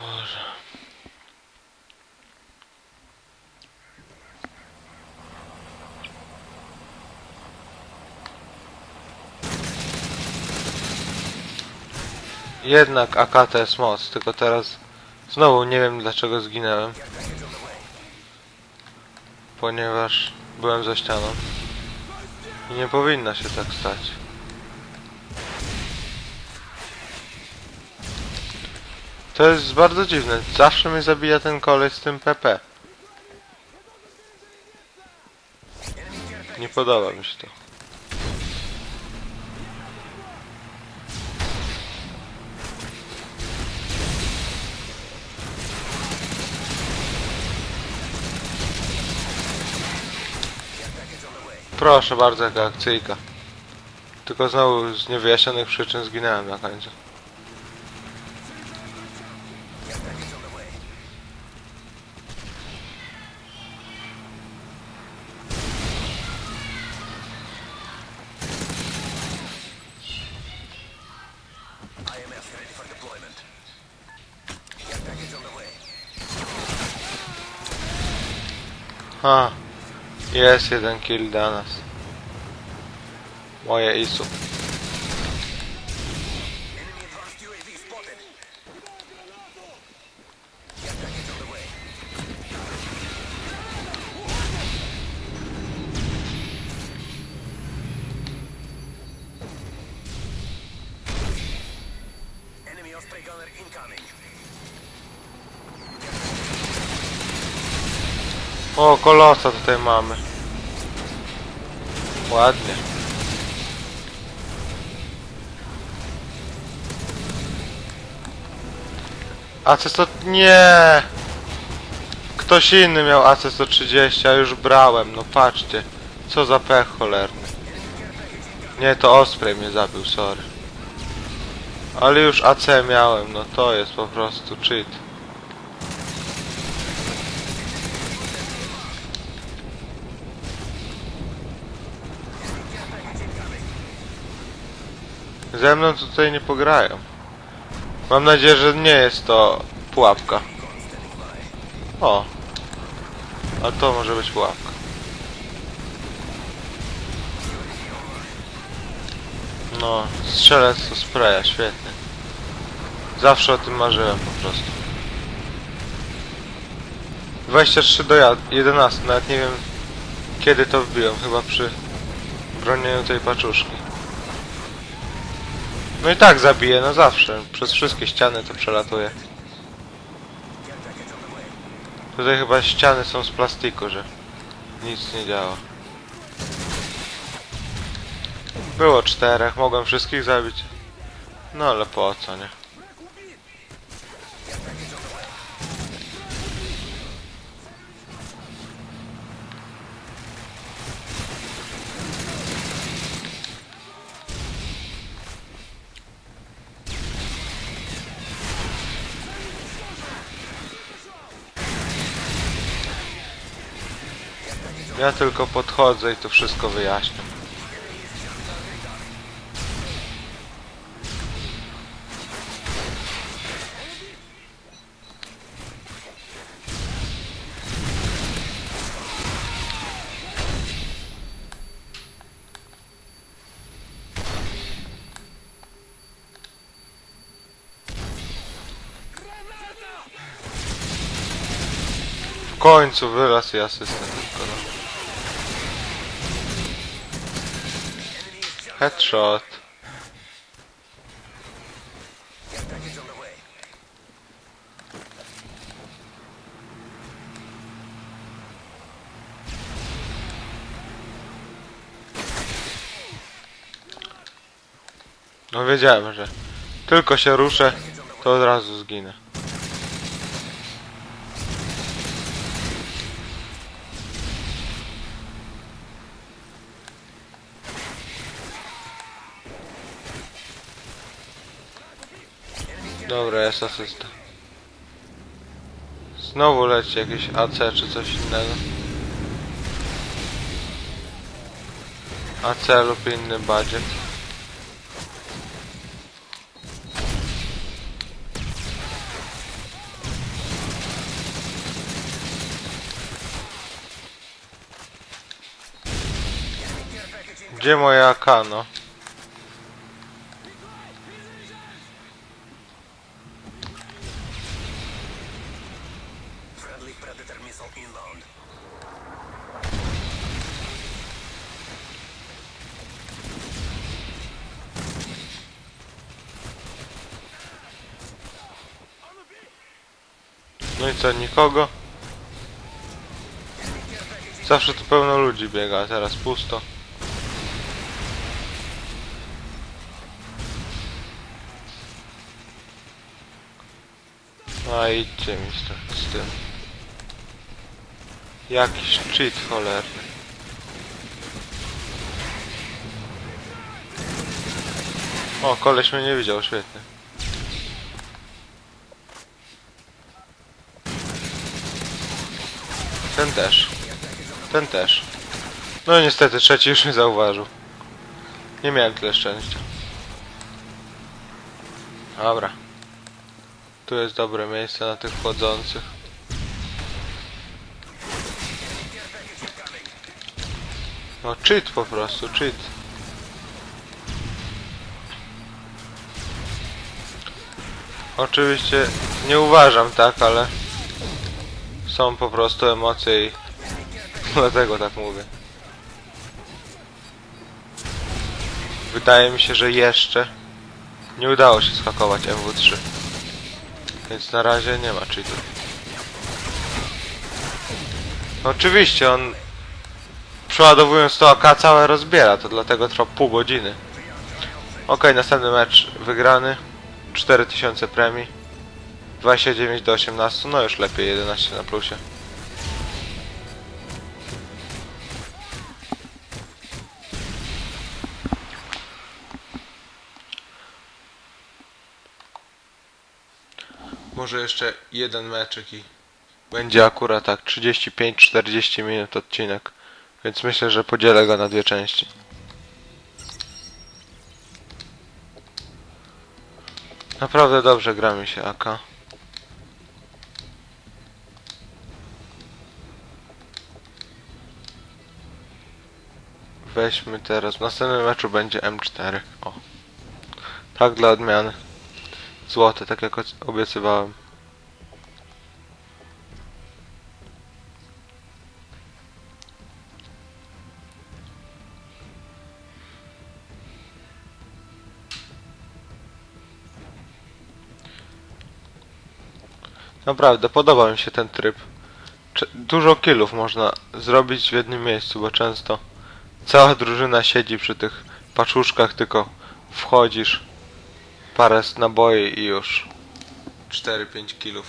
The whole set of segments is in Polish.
Boże. Jednak AK to jest moc, tylko teraz znowu nie wiem dlaczego zginęłem. Ponieważ byłem za ścianą. I nie powinno się tak stać. To jest bardzo dziwne. Zawsze mnie zabija ten koleś z tym PP. Nie podoba mi się to. Proszę bardzo, jaka akcyjka. Tylko znowu z niewyjaśnionych przyczyn zginąłem na końcu. A, jest jeden kill dla nas. Moje ISU. Kolosa tutaj mamy. Ładnie. AC100... Nie! Ktoś inny miał AC130, a już brałem. No patrzcie. Co za pech cholerny. Nie, to Osprey mnie zabił, sorry. Ale już AC miałem, no to jest po prostu cheat. Ze mną tutaj nie pograją. Mam nadzieję, że nie jest to pułapka. O. A to może być pułapka. No, strzelec to spraya, świetnie. Zawsze o tym marzyłem po prostu. 23 do ja- 11, nawet nie wiem kiedy to wbiłem, chyba przy bronieniu tej paczuszki. No i tak zabiję, no zawsze. Przez wszystkie ściany to przelatuje. Tutaj chyba ściany są z plastiku, że nic nie działa. Było czterech, mogłem wszystkich zabić. No ale po co, nie? Ja tylko podchodzę i to wszystko wyjaśniam. W końcu wyraz i asystent tylko no. Headshot. No wiedziałem, że tylko się ruszę, to od razu zginę. jest asysta. Znowu leci jakieś AC czy coś innego. AC lub inny budget. Gdzie moja Akano? Co, nikogo? Zawsze tu pełno ludzi biega, a teraz pusto. A idźcie mi z, z tym. Jakiś cheat cholerny. O, koleś mnie nie widział, świetnie. Ten też. Ten też. No niestety trzeci już mnie zauważył. Nie miałem tyle szczęścia. Dobra. Tu jest dobre miejsce na tych wchodzących. No cheat po prostu, cheat. Oczywiście nie uważam tak, ale są po prostu emocje i dlatego tak mówię. Wydaje mi się, że jeszcze nie udało się skakować MW3. Więc na razie nie ma cheatów. Oczywiście on przeładowując to AK całe rozbiera, to dlatego trwa pół godziny. Ok, następny mecz wygrany. 4000 premii. 29 do 18, no już lepiej 11 na plusie. Może jeszcze jeden meczek i będzie akurat tak 35-40 minut odcinek. Więc myślę, że podzielę go na dwie części. Naprawdę dobrze gra mi się AK. Weźmy teraz. W następnym meczu będzie M4. O. Tak dla odmiany. Złote, tak jak obiecywałem. Naprawdę, podoba mi się ten tryb. Dużo killów można zrobić w jednym miejscu, bo często cała drużyna siedzi przy tych paczuszkach, tylko wchodzisz, parę naboi i już 4-5 killów.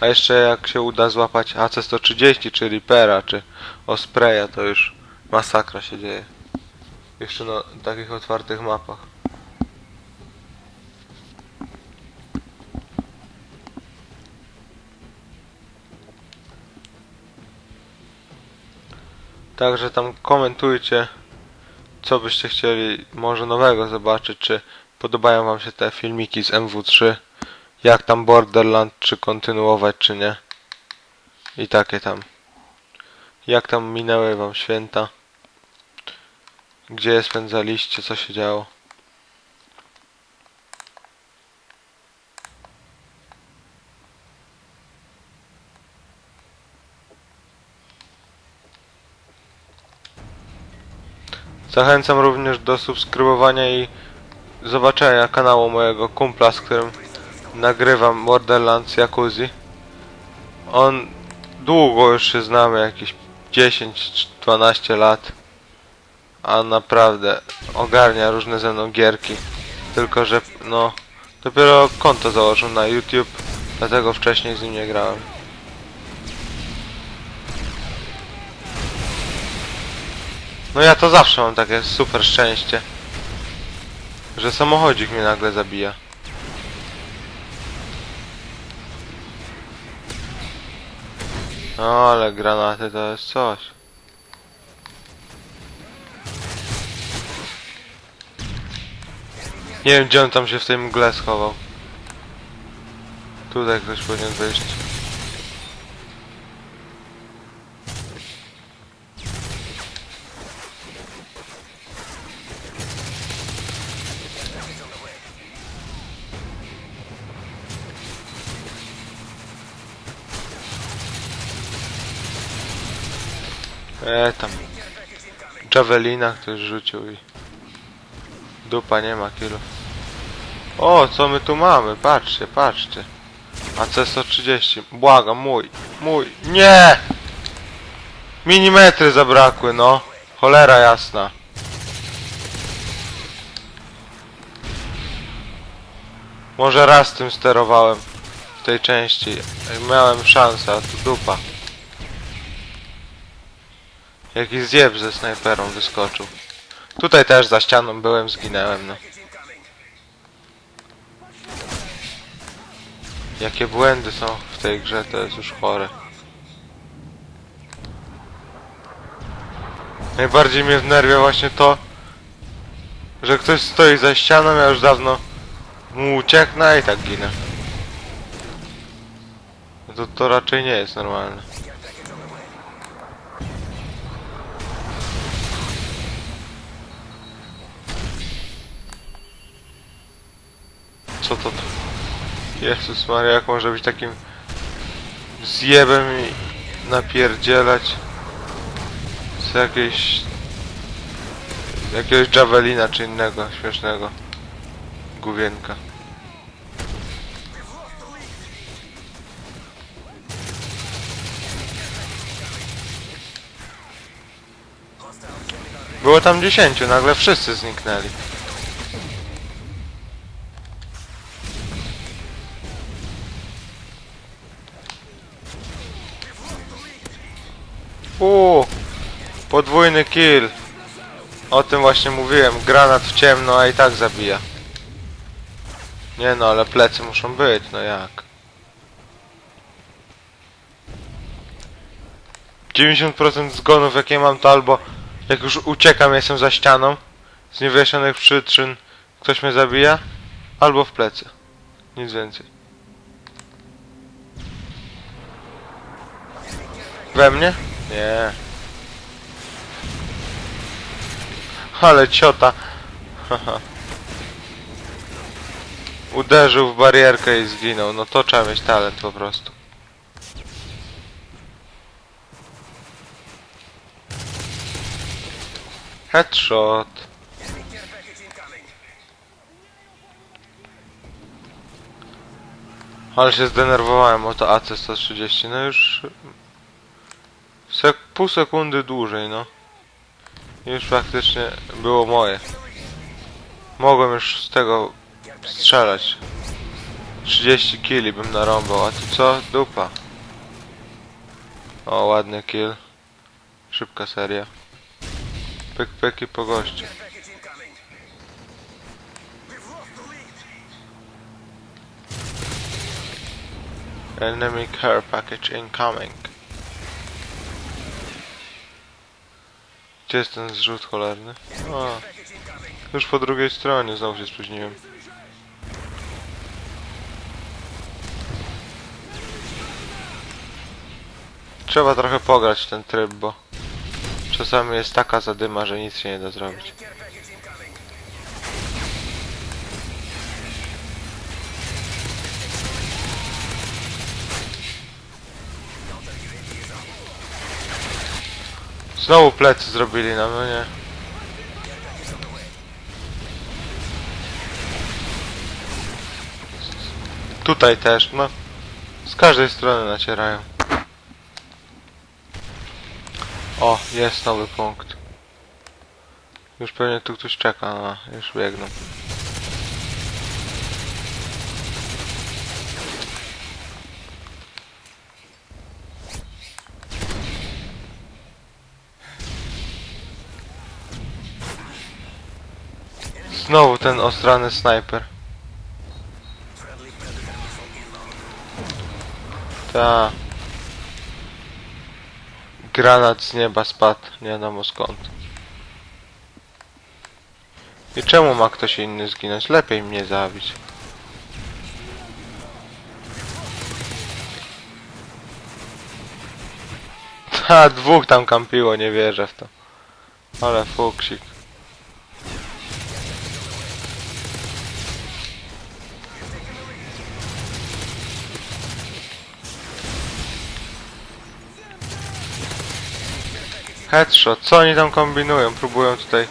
A jeszcze jak się uda złapać AC-130, czy Reapera, czy Ospreya, to już masakra się dzieje. Jeszcze na takich otwartych mapach. Także tam komentujcie, co byście chcieli może nowego zobaczyć, czy podobają wam się te filmiki z MW3, jak tam Borderland, czy kontynuować, czy nie. I takie tam. Jak tam minęły wam święta? Gdzie je spędzaliście? Co się działo? Zachęcam również do subskrybowania i zobaczenia kanału mojego kumpla, z którym nagrywam Borderlands Yakuzi. On długo już się znamy, jakieś 10-12 lat. A naprawdę ogarnia różne ze mną gierki. Tylko, że no dopiero konto założył na YouTube, dlatego wcześniej z nim nie grałem. No ja to zawsze mam takie super szczęście, że samochodzik mnie nagle zabija. No ale granaty to jest coś. Nie wiem gdzie on tam się w tej mgle schował. Tutaj ktoś powinien wyjść. E tam. Javelina ktoś rzucił i... Dupa nie ma kilo. O, co my tu mamy? Patrzcie, patrzcie. AC-130. Błagam, mój. Mój. Nie! Milimetry zabrakły, no. Cholera jasna. Może raz tym sterowałem w tej części. Miałem szansę, a tu dupa. Jakiś zjeb ze snajperą wyskoczył. Tutaj też za ścianą byłem, zginęłem, no. Jakie błędy są w tej grze, to jest już chore. Najbardziej mnie wnerwia właśnie to, że ktoś stoi za ścianą, ja już dawno mu ucieknę i tak ginę. To, to raczej nie jest normalne. Co to? Jezus Maria, jak może być takim zjebem i napierdzielać z jakiejś jakiegoś javelina czy innego śmiesznego główienka. Było tam dziesięciu, nagle wszyscy zniknęli. Uuu, podwójny kill. O tym właśnie mówiłem. Granat w ciemno, a i tak zabija. Nie no, ale plecy muszą być, no jak? 90% zgonów jakie mam to albo jak już uciekam jestem za ścianą z niewyjaśnionych przyczyn ktoś mnie zabija albo w plecy. Nic więcej. We mnie? Nie. Ale ciota. Uderzył w barierkę i zginął. No to trzeba mieć talent po prostu. Headshot. Ale się zdenerwowałem o to AC-130. No już... Sek pół sekundy dłużej, no. Już praktycznie było moje. Mogłem już z tego strzelać. 30 killi bym narąbał, a tu co? Dupa. O, ładny kill. Szybka seria. Pyk, pyk i po gościu. Enemy care package incoming. Gdzie jest ten zrzut cholerny? O, już po drugiej stronie, znowu się spóźniłem. Trzeba trochę pograć w ten tryb, bo czasami jest taka zadyma, że nic się nie da zrobić. Znowu plecy zrobili nam, no nie. Tutaj też, no. Z każdej strony nacierają. O, jest nowy punkt. Już pewnie tu ktoś czeka, a już biegną. Znowu ten ostrany snajper. Ta. Granat z nieba spadł, nie wiadomo skąd. I czemu ma ktoś inny zginąć? Lepiej mnie zabić. Ha, dwóch tam kampiło, nie wierzę w to. Ale fuksik. Headshot, co oni tam kombinują? Próbują tutaj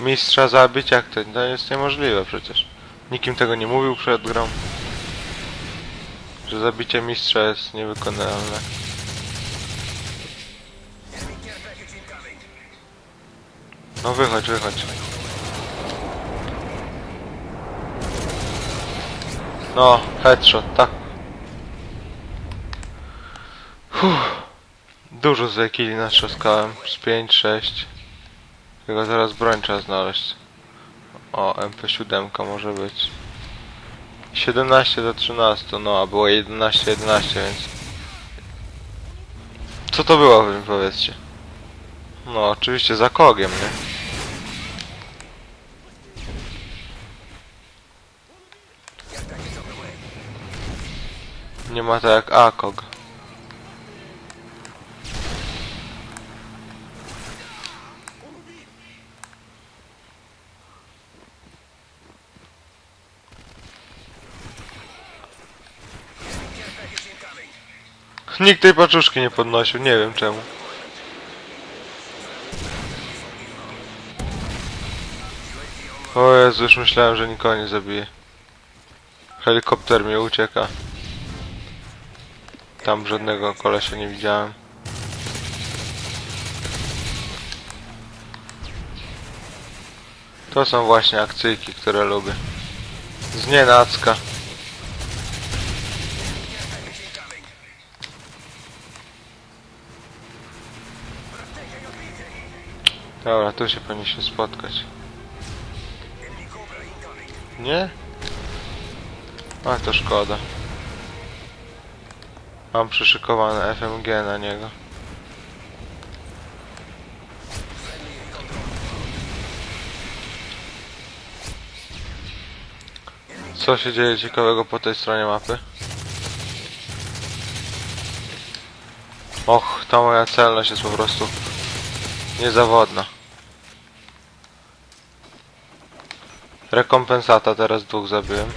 mistrza zabić? Jak to? To jest niemożliwe przecież. Nikim tego nie mówił przed grą. Że zabicie mistrza jest niewykonalne. No wychodź, wychodź. No, headshot, tak. Uff. Dużo z killi natrzaskałem. Z 5, 6. Tylko zaraz broń trzeba znaleźć. O, MP7 może być. 17 do 13, no a było 11, 11, więc... Co to było, wy mi powiedzcie? No, oczywiście za kogiem, nie? Nie ma tak jak AKOG. Nikt tej paczuszki nie podnosił, nie wiem czemu. O Jezu, już myślałem, że nikogo nie zabije. Helikopter mi ucieka. Tam żadnego kolesia nie widziałem. To są właśnie akcyjki, które lubię. Znienacka. Dobra, tu się powinniśmy spotkać. Nie? A to szkoda. Mam przyszykowane FMG na niego. Co się dzieje ciekawego po tej stronie mapy? Och, ta moja celność jest po prostu niezawodna. Rekompensata teraz dwóch zabiłem.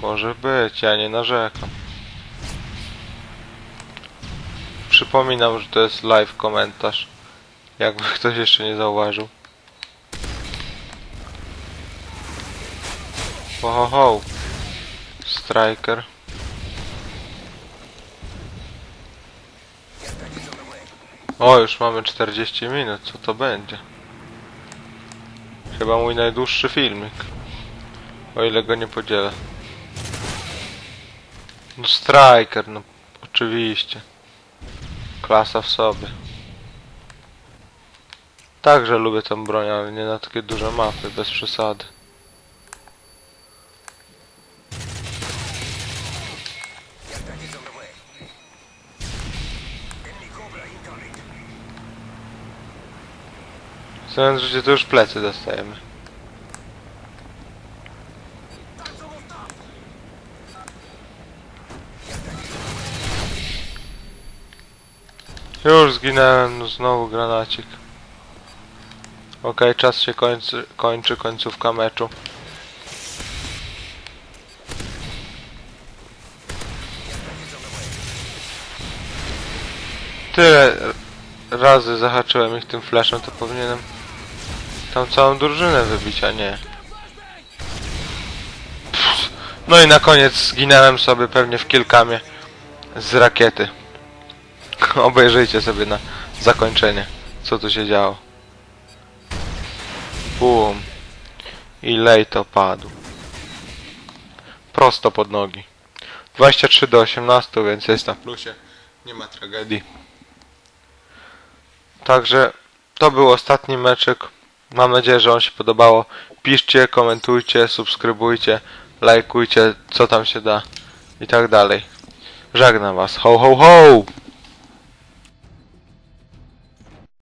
Może być, ja nie narzekam. Przypominam, że to jest live komentarz. Jakby ktoś jeszcze nie zauważył. Ho ho. Striker. O, już mamy 40 minut, co to będzie? Chyba mój najdłuższy filmik. O ile go nie podzielę. No Striker, no oczywiście. Klasa w sobie. Także lubię tą broń, ale nie na takie duże mapy, bez przesady. Sądzę, że to już plecy dostajemy. Już zginąłem, no znowu granacik. Okej, czas się kończy, kończy, końcówka meczu. Tyle razy zahaczyłem ich tym fleszem, to powinienem tam całą drużynę wybić, a nie. Pff. No i na koniec zginąłem sobie pewnie w kilkamie z rakiety. Obejrzyjcie sobie na zakończenie, co tu się działo. Bum. I lej to padł. Prosto pod nogi. 23 do 18, więc jest na plusie. Nie ma tragedii. Także to był ostatni meczek. Mam nadzieję, że on się podobało. Piszcie, komentujcie, subskrybujcie, lajkujcie, co tam się da i tak dalej. Żegnam was. Ho, ho, ho!